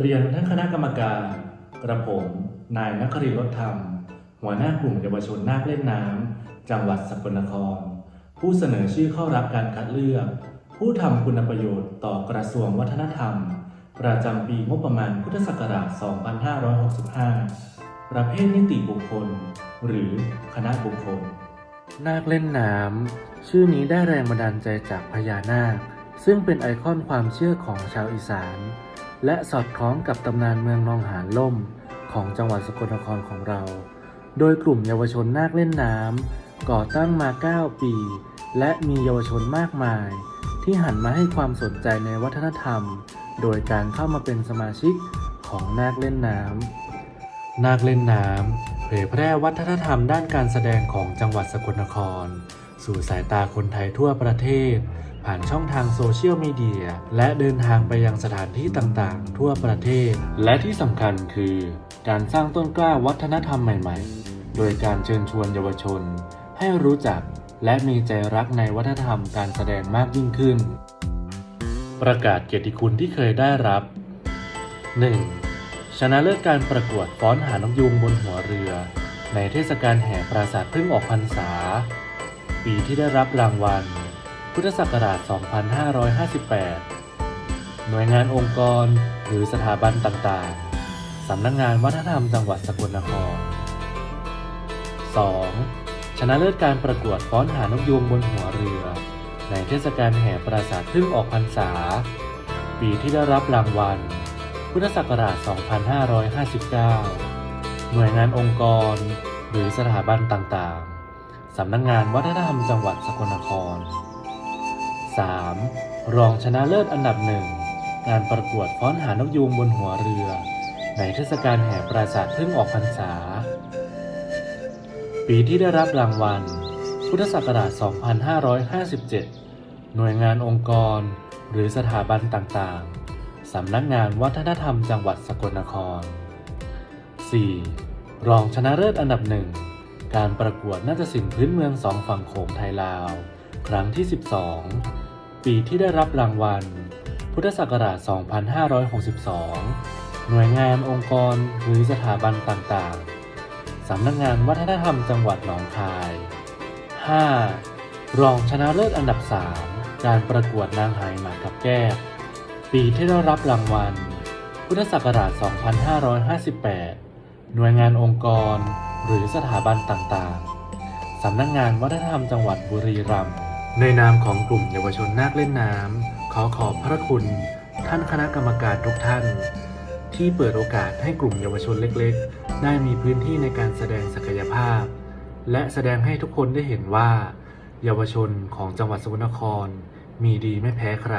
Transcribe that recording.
เรียนท่านคณะกรรมการ กระผม นายนักรินรถธรรม หัวหน้ากลุ่มเยาวชนนาคเล่นน้ำ จังหวัดสกลนคร ผู้เสนอชื่อเข้ารับการคัดเลือก ผู้ทำคุณประโยชน์ต่อกระทรวงวัฒนธรรม ประจำปีงบประมาณพุทธศักราช 2565 ประเภทนิติบุคคล หรือคณะบุคคล นาคเล่นน้ำ ชื่อนี้ได้แรงบันดาลใจจากพญานาค ซึ่งเป็นไอคอนความเชื่อของชาวอีสาน และสอดคล้องกับตำนานเมืองนองหานล่มของจังหวัดสกลนครของเรา โดยกลุ่มเยาวชนนาคเล่นน้ำก่อตั้งมา 9 ปี และมีเยาวชนมากมาย ที่หันมาให้ความสนใจในวัฒนธรรม โดยการเข้ามาเป็นสมาชิกของนาคเล่นน้ำนาคเล่นน้ำเผยแพร่วัฒนธรรมด้านการแสดงของจังหวัดสกลนคร สู่สายตาคนไทยทั่วประเทศ ผ่านช่องทางโซเชียลมีเดียและเดินทางไปยังสถานที่ต่างๆ ทั่วประเทศ และที่สำคัญคือ การสร้างต้นกล้าวัฒนธรรมใหม่ ๆ โดยการเชิญชวนเยาวชน ให้รู้จักและมีใจรักในวัฒนธรรมการแสดงมากยิ่งขึ้น ประกาศเกียรติคุณที่เคยได้รับ 1. ชนะเลิศการประกวดฟ้อนหานกยูงบนหัวเรือ ในเทศกาลแห่ปราสาทพึ่งออกพรรษา ปีที่ได้รับรางวัล พุทธศักราช 2558 หน่วยงานองค์กรหรือสถาบันต่างๆ สำนักงงานวัฒนธรรมจังหวัดสกลนคร 2. ชนะเลิศการประกวดฟ้อนหานกยูงบนหัวเรือ ในเทศกาลแห่ปราสาทพึ่งออกพรรษา ปีที่ได้รับรางวัล พุทธศักราช 2559 หน่วยงานองค์กร หรือสถาบันต่างๆ สำนักงงานวัฒนธรรมจังหวัดสกลนคร 3. รองชนะเลิศอันดับหนึ่งงานประกวดฟ้อนหานกยูงบนหัวเรือ ในเทศกาลแห่ปราสาทพึ่งออกพรรษา ปีที่ได้รับรางวัล พุทธศักราช 2557 หน่วยงานองค์กร หรือสถาบันต่างๆ สำนักงานวัฒนธรรมจังหวัดสกลนคร 4. รองชนะเลิศอันดับหนึ่งการประกวดนาฏศิลป์พื้นเมืองสองฝั่งโขงไทยลาว ครั้งที่ 12 ปีที่ได้รับรางวัล พุทธศักราช 2562 หน่วยงานองค์กรหรือสถาบันต่างๆ สำนักงานวัฒนธรรมจังหวัดหนองคาย 5. รองชนะเลิศอันดับ 3 การประกวดนางไหหมากกับแก้วปีที่ได้รับรางวัล พุทธศักราช 2558 หน่วยงานองค์กรหรือสถาบันต่างๆ สำนักงานวัฒนธรรมจังหวัดบุรีรัมย์ ในนามของกลุ่มเยาวชนนาคเล่นน้ำขอขอบพระคุณ ท่านคณะกรรมการทุกท่าน ที่เปิดโอกาสให้กลุ่มเยาวชนเล็กๆ ได้มีพื้นที่ในการแสดงศักยภาพ และแสดงให้ทุกคนได้เห็นว่า เยาวชนของจังหวัดสกลนคร มีดีไม่แพ้ใคร